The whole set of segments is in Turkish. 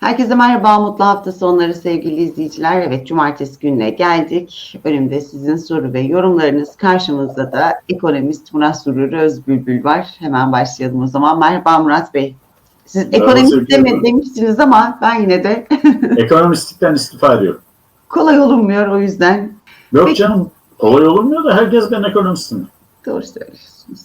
Herkese merhaba, mutlu hafta sonları sevgili izleyiciler. Evet, cumartesi gününe geldik. Önümde sizin soru ve yorumlarınız. Karşımızda da ekonomist Murat Sururi Özbülbül var. Hemen başlayalım o zaman. Merhaba Murat Bey. Siz Merhaba ekonomist deme, demiştiniz ama ben yine de Ekonomistlikten istifa ediyorum. kolay olunmuyor o yüzden. Yok Peki. canım kolay olmuyor da herkes ben ekonomistim. Doğru söylüyorsunuz.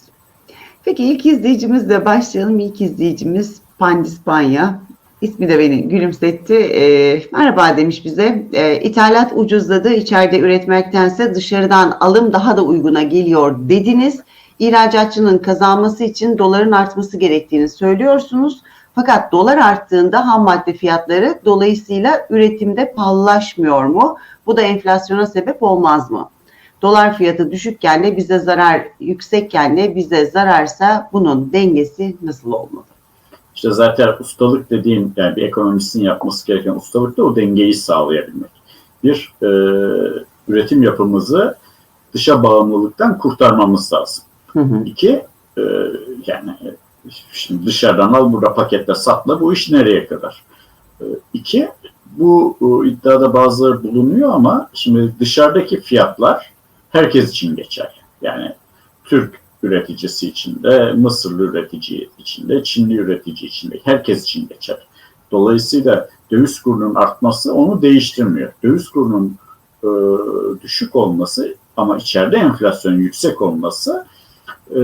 Peki ilk izleyicimizle başlayalım. İlk izleyicimiz Pandispanya. İsmi de beni gülümsetti. Ee, merhaba demiş bize. Ee, ithalat ucuzladı. İçeride üretmektense dışarıdan alım daha da uyguna geliyor dediniz. İhracatçının kazanması için doların artması gerektiğini söylüyorsunuz. Fakat dolar arttığında ham madde fiyatları dolayısıyla üretimde pahalılaşmıyor mu? Bu da enflasyona sebep olmaz mı? Dolar fiyatı düşükken de bize zarar, yüksekken de bize zararsa bunun dengesi nasıl olmalı? İşte zaten ustalık dediğim yani bir ekonomistin yapması gereken ustalık da o dengeyi sağlayabilmek. Bir e, üretim yapımızı dışa bağımlılıktan kurtarmamız lazım. Hı hı. İki e, yani şimdi dışarıdan al burada paketle satla bu iş nereye kadar? E, iki bu e, iddiada bazıları bulunuyor ama şimdi dışarıdaki fiyatlar herkes için geçerli. Yani Türk üreticisi için de, Mısırlı üretici için de, Çinli üretici için de herkes için geçer. Dolayısıyla döviz kurunun artması onu değiştirmiyor. Döviz kurunun e, düşük olması ama içeride enflasyon yüksek olması e,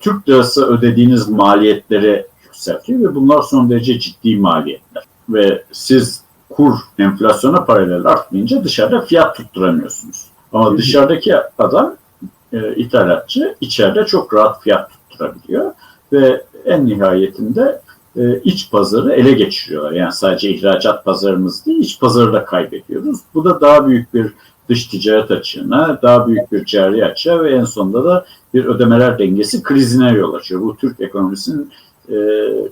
Türk lirası ödediğiniz maliyetleri yükseltiyor ve bunlar son derece ciddi maliyetler. Ve siz kur enflasyona paralel artmayınca dışarıda fiyat tutturamıyorsunuz. Ama dışarıdaki adam e, ithalatçı içeride çok rahat fiyat tutturabiliyor ve en nihayetinde e, iç pazarı ele geçiriyorlar. Yani sadece ihracat pazarımız değil, iç pazarı da kaybediyoruz. Bu da daha büyük bir dış ticaret açığına, daha büyük bir cari açığa ve en sonunda da bir ödemeler dengesi krizine yol açıyor. Bu Türk ekonomisinin e,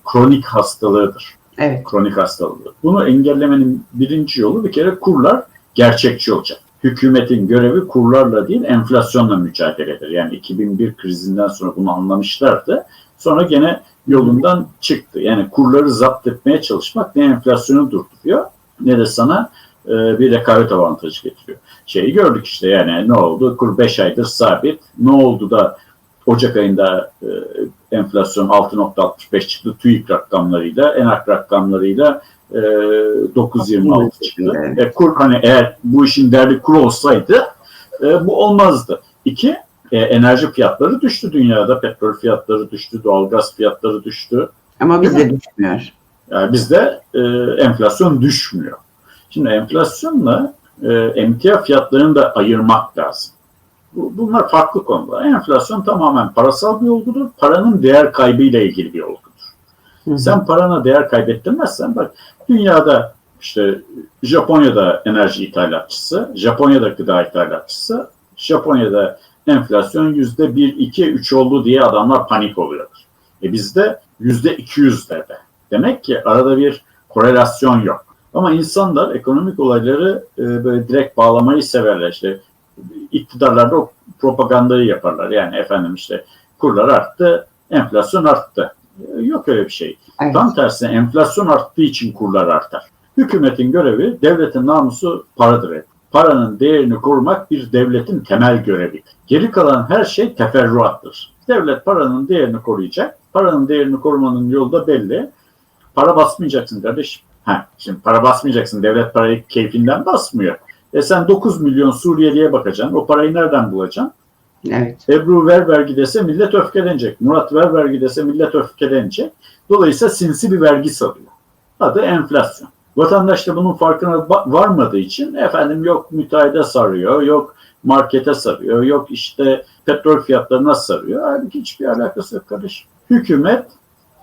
kronik hastalığıdır Evet. kronik hastalığı. Bunu engellemenin birinci yolu bir kere kurlar gerçekçi olacak. Hükümetin görevi kurlarla değil enflasyonla mücadeledir. Yani 2001 krizinden sonra bunu anlamışlardı. Sonra gene yolundan çıktı. Yani kurları zapt etmeye çalışmak ne enflasyonu durduruyor ne de sana e, bir rekabet avantajı getiriyor. Şeyi gördük işte yani ne oldu? Kur 5 aydır sabit. Ne oldu da Ocak ayında e, enflasyon 6.65 çıktı TÜİK rakamlarıyla, ENAK rakamlarıyla e, 9.26 çıktı. Evet. E, kur hani eğer bu işin derdi kur olsaydı e, bu olmazdı. İki, e, enerji fiyatları düştü dünyada. Petrol fiyatları düştü, doğalgaz fiyatları düştü. Ama bizde düşmüyor. Yani bizde e, enflasyon düşmüyor. Şimdi enflasyonla e, emtia fiyatlarını da ayırmak lazım. Bu, bunlar farklı konular. Enflasyon tamamen parasal bir olgudur. Paranın değer kaybıyla ilgili bir olgudur. Hı hı. Sen parana değer kaybettirmezsen bak dünyada işte Japonya'da enerji ithalatçısı, Japonya'da gıda ithalatçısı, Japonya'da enflasyon yüzde bir, iki, üç oldu diye adamlar panik oluyorlar. E bizde yüzde iki yüzlerde. Demek ki arada bir korelasyon yok. Ama insanlar ekonomik olayları e, böyle direkt bağlamayı severler. İşte iktidarlarda o propagandayı yaparlar. Yani efendim işte kurlar arttı, enflasyon arttı. E, Yok öyle bir şey. Evet. Tam tersine enflasyon arttığı için kurlar artar. Hükümetin görevi devletin namusu paradır. hep. Paranın değerini korumak bir devletin temel görevi. Geri kalan her şey teferruattır. Devlet paranın değerini koruyacak. Paranın değerini korumanın yolu da belli. Para basmayacaksın kardeşim. Ha, şimdi para basmayacaksın. Devlet parayı keyfinden basmıyor. E sen 9 milyon Suriyeliye bakacaksın. O parayı nereden bulacaksın? Evet. Ebru ver vergi dese millet öfkelenecek. Murat ver vergi dese millet öfkelenecek. Dolayısıyla sinsi bir vergi salıyor. Adı enflasyon. Vatandaş da bunun farkına varmadığı için efendim yok müteahhide sarıyor, yok markete sarıyor, yok işte petrol fiyatlarına sarıyor. Halbuki hiçbir alakası yok kardeşim. Hükümet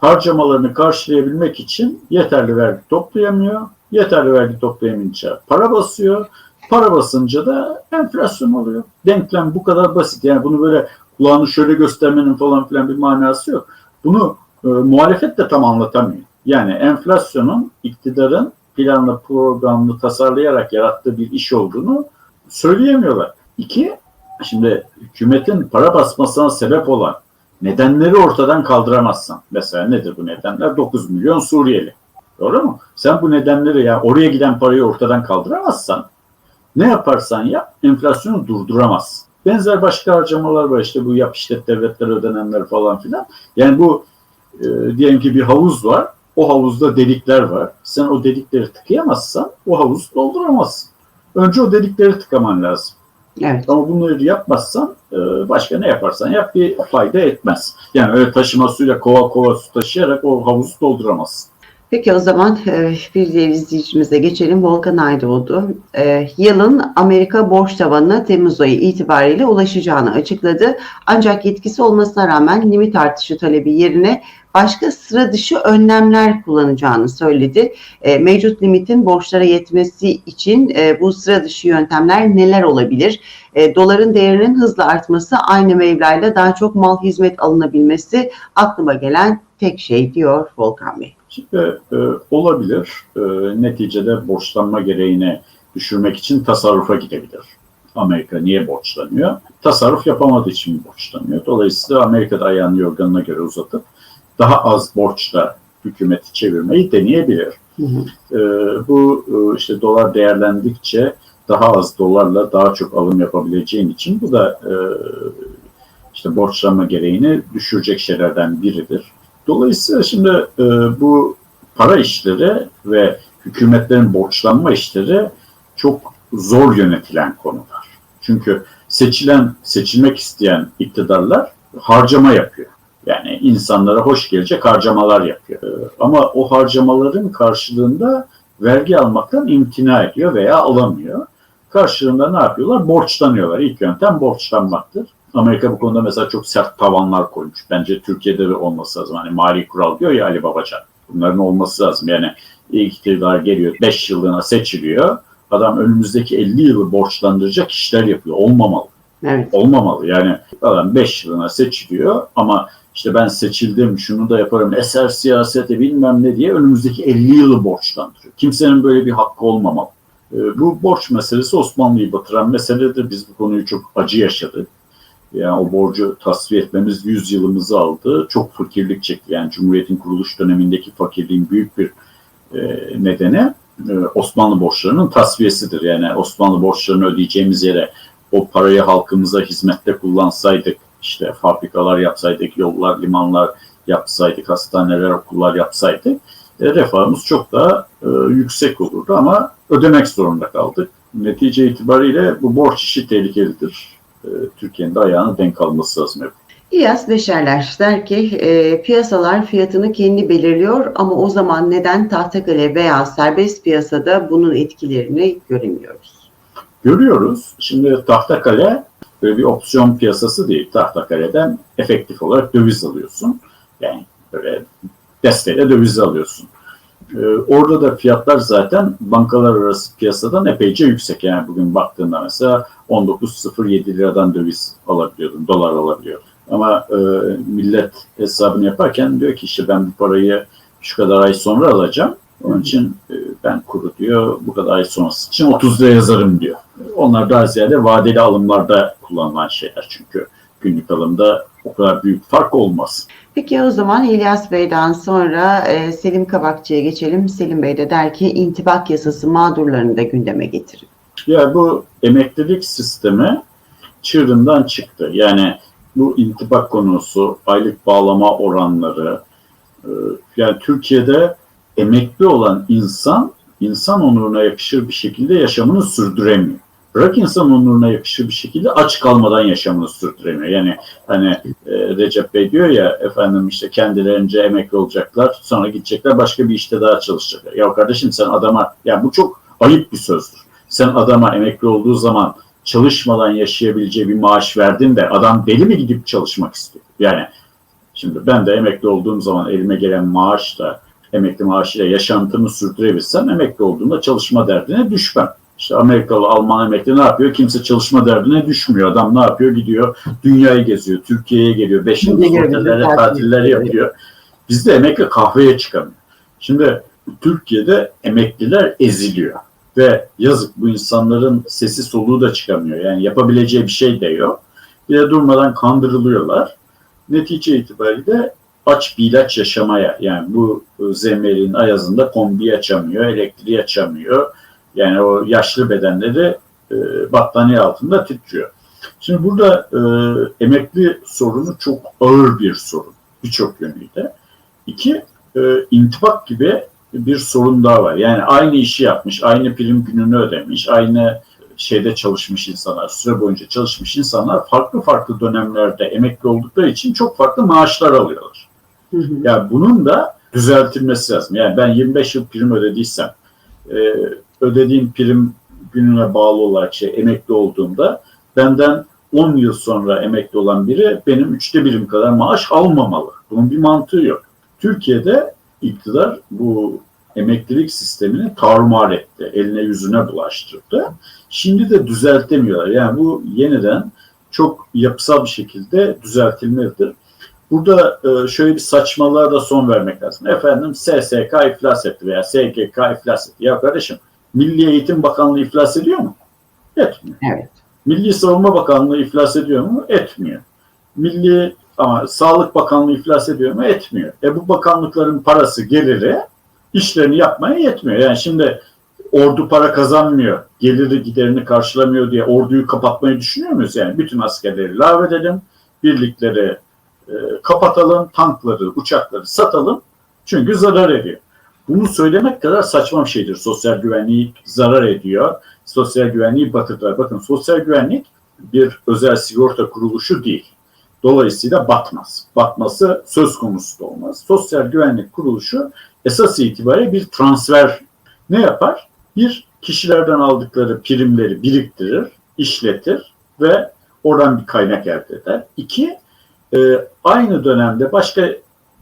harcamalarını karşılayabilmek için yeterli vergi toplayamıyor. Yeterli vergi toplayamayınca para basıyor. Para basınca da enflasyon oluyor. Denklem bu kadar basit. Yani bunu böyle kulağını şöyle göstermenin falan filan bir manası yok. Bunu e, muhalefet de tam anlatamıyor. Yani enflasyonun iktidarın planlı programlı tasarlayarak yarattığı bir iş olduğunu söyleyemiyorlar. İki, şimdi hükümetin para basmasına sebep olan nedenleri ortadan kaldıramazsan. Mesela nedir bu nedenler? 9 milyon Suriyeli. Doğru mu? Sen bu nedenleri ya oraya giden parayı ortadan kaldıramazsan ne yaparsan yap enflasyonu durduramazsın. Benzer başka harcamalar var işte bu yap işlet devletler ödenenler falan filan. Yani bu e, diyelim ki bir havuz var. O havuzda delikler var. Sen o delikleri tıkayamazsan o havuzu dolduramazsın. Önce o delikleri tıkaman lazım. Evet. Ama bunları yapmazsan e, başka ne yaparsan yap bir fayda etmez. Yani öyle taşıma suyla kova kova su taşıyarak o havuzu dolduramazsın. Peki o zaman e, bir diğer izleyicimize geçelim. Volkan Aydoğdu. E, yılın Amerika borç tavanına Temmuz ayı itibariyle ulaşacağını açıkladı. Ancak yetkisi olmasına rağmen limit artışı talebi yerine başka sıra dışı önlemler kullanacağını söyledi. E, mevcut limitin borçlara yetmesi için bu sıra dışı yöntemler neler olabilir? Doların değerinin hızla artması, aynı mevlayla daha çok mal hizmet alınabilmesi aklıma gelen tek şey diyor Volkan Bey. Şimdi e, olabilir. E, neticede borçlanma gereğini düşürmek için tasarrufa gidebilir. Amerika niye borçlanıyor? Tasarruf yapamadığı için borçlanıyor. Dolayısıyla Amerika'da ayağını yorganına göre uzatıp daha az borçla hükümeti çevirmeyi deneyebilir. Hı hı. E, bu e, işte dolar değerlendikçe daha az dolarla daha çok alım yapabileceğin için bu da e, işte borçlanma gereğini düşürecek şeylerden biridir. Dolayısıyla şimdi e, bu para işleri ve hükümetlerin borçlanma işleri çok zor yönetilen konular. Çünkü seçilen, seçilmek isteyen iktidarlar harcama yapıyor. Yani insanlara hoş gelecek harcamalar yapıyor. E, ama o harcamaların karşılığında vergi almaktan imtina ediyor veya alamıyor. Karşılığında ne yapıyorlar? Borçlanıyorlar. İlk yöntem borçlanmaktır. Amerika bu konuda mesela çok sert tavanlar koymuş. Bence Türkiye'de de olması lazım. Hani mali kural diyor ya Ali Babacan. Bunların olması lazım. Yani ilk iktidar geliyor 5 yıllığına seçiliyor. Adam önümüzdeki 50 yılı borçlandıracak işler yapıyor. Olmamalı. Evet. Olmamalı. Yani adam 5 yılına seçiliyor ama işte ben seçildim şunu da yaparım eser siyasete bilmem ne diye önümüzdeki 50 yılı borçlandırıyor. Kimsenin böyle bir hakkı olmamalı. Ee, Bu borç meselesi Osmanlı'yı batıran meseledir. Biz bu konuyu çok acı yaşadık. Yani o borcu tasfiye etmemiz 100 yılımızı aldı. Çok fakirlik çekti. Yani Cumhuriyet'in kuruluş dönemindeki fakirliğin büyük bir e, nedeni e, Osmanlı borçlarının tasfiyesidir. Yani Osmanlı borçlarını ödeyeceğimiz yere o parayı halkımıza hizmette kullansaydık, işte fabrikalar yapsaydık, yollar, limanlar yapsaydık, hastaneler, okullar yapsaydık, e, refahımız çok daha e, yüksek olurdu ama ödemek zorunda kaldık. Netice itibariyle bu borç işi tehlikelidir. E, Türkiye'nin de ayağına denk alması lazım. hep. İlyas Beşerler der ki e, piyasalar fiyatını kendi belirliyor ama o zaman neden tahtakale veya serbest piyasada bunun etkilerini göremiyoruz? Görüyoruz. Şimdi Tahtakale böyle bir opsiyon piyasası değil. Tahtakale'den efektif olarak döviz alıyorsun. Yani böyle desteğiyle döviz alıyorsun. Ee, orada da fiyatlar zaten bankalar arası piyasadan epeyce yüksek. Yani bugün baktığında mesela 19.07 liradan döviz alabiliyordun, dolar alabiliyordun. Ama e, millet hesabını yaparken diyor ki işte ben bu parayı şu kadar ay sonra alacağım. Onun için e, ben kuru diyor bu kadar ay sonrası için 30 lira yazarım diyor. Onlar daha ziyade vadeli alımlarda kullanılan şeyler çünkü günlük alımda o kadar büyük fark olmaz. Peki o zaman İlyas Bey'den sonra e, Selim Kabakçı'ya geçelim. Selim Bey de der ki intibak yasası mağdurlarını da gündeme getirin. Ya bu emeklilik sistemi çığırından çıktı. Yani bu intibak konusu, aylık bağlama oranları, e, yani Türkiye'de emekli olan insan, insan onuruna yakışır bir şekilde yaşamını sürdüremiyor. Bırak insan onuruna yakışır bir şekilde aç kalmadan yaşamını sürdüremiyor. Yani hani e, Recep Bey diyor ya efendim işte kendilerince emekli olacaklar sonra gidecekler başka bir işte daha çalışacaklar. Ya kardeşim sen adama ya bu çok ayıp bir sözdür. Sen adama emekli olduğu zaman çalışmadan yaşayabileceği bir maaş verdin de adam deli mi gidip çalışmak istiyor? Yani şimdi ben de emekli olduğum zaman elime gelen maaşla emekli maaşıyla yaşantımı sürdürebilsem emekli olduğumda çalışma derdine düşmem. İşte Amerikalı, Alman emekli ne yapıyor? Kimse çalışma derdine düşmüyor. Adam ne yapıyor? Gidiyor dünyayı geziyor, Türkiye'ye geliyor, beş yıldız gezisi, tatiller tatil yapıyor. Bizde emekli kahveye çıkamıyor. Şimdi Türkiye'de emekliler eziliyor ve yazık bu insanların sesi soluğu da çıkamıyor. Yani yapabileceği bir şey de yok. Bir de durmadan kandırılıyorlar. Netice itibariyle aç bir ilaç yaşamaya yani bu e, zemelin ayazında kombi açamıyor, elektriği açamıyor. Yani o yaşlı bedenleri e, battaniye altında titriyor. Şimdi burada e, emekli sorunu çok ağır bir sorun birçok yönüyle. İki, e, intibak gibi bir sorun daha var. Yani aynı işi yapmış, aynı prim gününü ödemiş, aynı şeyde çalışmış insanlar, süre boyunca çalışmış insanlar farklı farklı dönemlerde emekli oldukları için çok farklı maaşlar alıyorlar. Hı hı. Yani bunun da düzeltilmesi lazım. Yani ben 25 yıl prim ödediysem, e, ödediğim prim gününe bağlı olarak şey emekli olduğumda benden 10 yıl sonra emekli olan biri benim üçte birim kadar maaş almamalı. Bunun bir mantığı yok. Türkiye'de iktidar bu emeklilik sistemini tarumar etti. Eline yüzüne bulaştırdı. Şimdi de düzeltemiyorlar. Yani bu yeniden çok yapısal bir şekilde düzeltilmelidir. Burada e, şöyle bir saçmalığa da son vermek lazım. Efendim SSK iflas etti veya SGK iflas etti. Ya kardeşim Milli Eğitim Bakanlığı iflas ediyor mu? Etmiyor. Evet. Milli Savunma Bakanlığı iflas ediyor mu? Etmiyor. Milli ama Sağlık Bakanlığı iflas ediyor mu? Etmiyor. E bu bakanlıkların parası, geliri işlerini yapmaya yetmiyor. Yani şimdi ordu para kazanmıyor, geliri giderini karşılamıyor diye orduyu kapatmayı düşünüyor muyuz? Yani bütün askerleri lağvedelim, birlikleri e, kapatalım, tankları, uçakları satalım çünkü zarar ediyor. Bunu söylemek kadar saçma bir şeydir. Sosyal güvenliği zarar ediyor. Sosyal güvenliği batırır. Bakın sosyal güvenlik bir özel sigorta kuruluşu değil. Dolayısıyla batmaz. Batması söz konusu da olmaz. Sosyal güvenlik kuruluşu esas itibariyle bir transfer ne yapar? Bir, kişilerden aldıkları primleri biriktirir, işletir ve oradan bir kaynak elde eder. İki, e, aynı dönemde başka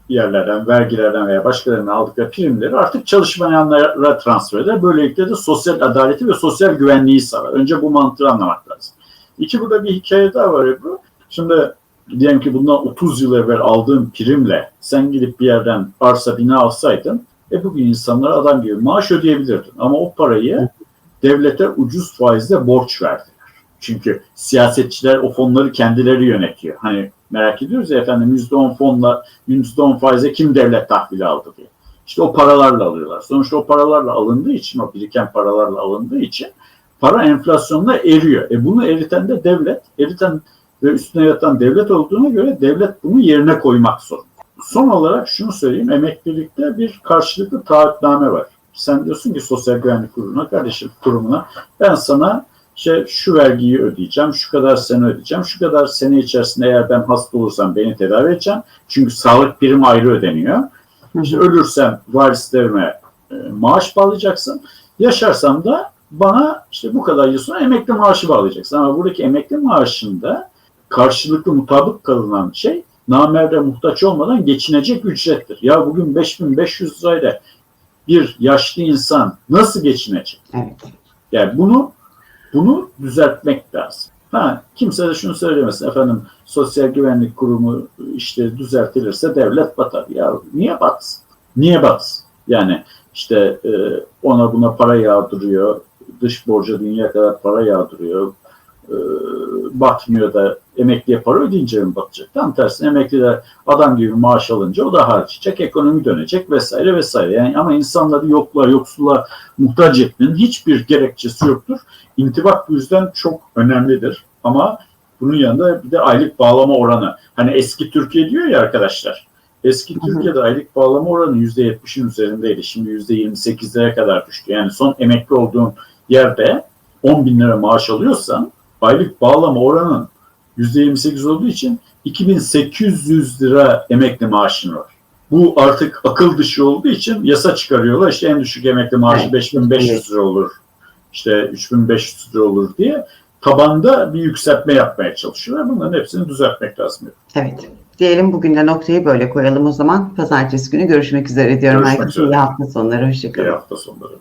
yerlerden, vergilerden veya başkalarından aldıkları primleri artık çalışmayanlara transfer eder. Böylelikle de sosyal adaleti ve sosyal güvenliği sağlar. Önce bu mantığı anlamak lazım. İki, burada bir hikaye daha var Ebru. Şimdi diyelim ki bundan 30 yıl evvel aldığın primle sen gidip bir yerden arsa bina alsaydın e bugün insanlara adam gibi maaş ödeyebilirdin. Ama o parayı devlete ucuz faizle borç verdiler. Çünkü siyasetçiler o fonları kendileri yönetiyor. Hani merak ediyoruz ya efendim %10 fonla %10 faize kim devlet tahvili aldı diye. İşte o paralarla alıyorlar. Sonuçta o paralarla alındığı için, o biriken paralarla alındığı için para enflasyonla eriyor. E bunu eriten de devlet, eriten ve üstüne yatan devlet olduğuna göre devlet bunu yerine koymak zorunda. Son olarak şunu söyleyeyim, emeklilikte bir karşılıklı taahhütname var. Sen diyorsun ki Sosyal Güvenlik Kurumu'na, kardeşim kurumuna ben sana işte şu vergiyi ödeyeceğim, şu kadar sene ödeyeceğim, şu kadar sene içerisinde eğer ben hasta olursam beni tedavi edeceğim. Çünkü sağlık primi ayrı ödeniyor. İşte ölürsem varislerime e, maaş bağlayacaksın. Yaşarsam da bana işte bu kadar yıl sonra emekli maaşı bağlayacaksın. Ama buradaki emekli maaşında karşılıklı mutabık kalınan şey namerde muhtaç olmadan geçinecek ücrettir. Ya bugün 5500 lirayla bir yaşlı insan nasıl geçinecek? Evet. Yani bunu bunu düzeltmek lazım. Ha, kimse de şunu söylemesin efendim sosyal güvenlik kurumu işte düzeltilirse devlet batar. Ya niye batsın? Niye batsın? Yani işte e, ona buna para yağdırıyor, dış borca dünya kadar para yağdırıyor, e, batmıyor da emekliye para ödeyince mi batacak? Tam tersine emekliler adam gibi maaş alınca o da harcayacak, ekonomi dönecek vesaire vesaire. Yani ama insanları yokluğa, yoksulluğa muhtaç etmenin hiçbir gerekçesi yoktur. İntibak bu yüzden çok önemlidir. Ama bunun yanında bir de aylık bağlama oranı. Hani eski Türkiye diyor ya arkadaşlar. Eski Hı hı. Türkiye'de aylık bağlama oranı %70'in üzerindeydi. Şimdi %28'lere kadar düştü. Yani son emekli olduğun yerde 10 bin lira maaş alıyorsan aylık bağlama oranın %28 olduğu için 2800 lira emekli maaşın var. Bu artık akıl dışı olduğu için yasa çıkarıyorlar. İşte en düşük emekli maaşı Evet. 5500 lira olur. İşte 3500 lira olur diye tabanda bir yükseltme yapmaya çalışıyorlar. Bunların hepsini düzeltmek lazım. Evet. Diyelim bugün de noktayı böyle koyalım o zaman. Pazartesi günü görüşmek üzere diyorum. Görüşmek Herkese üzere. iyi hafta sonları. Hoşçakalın. hafta sonları.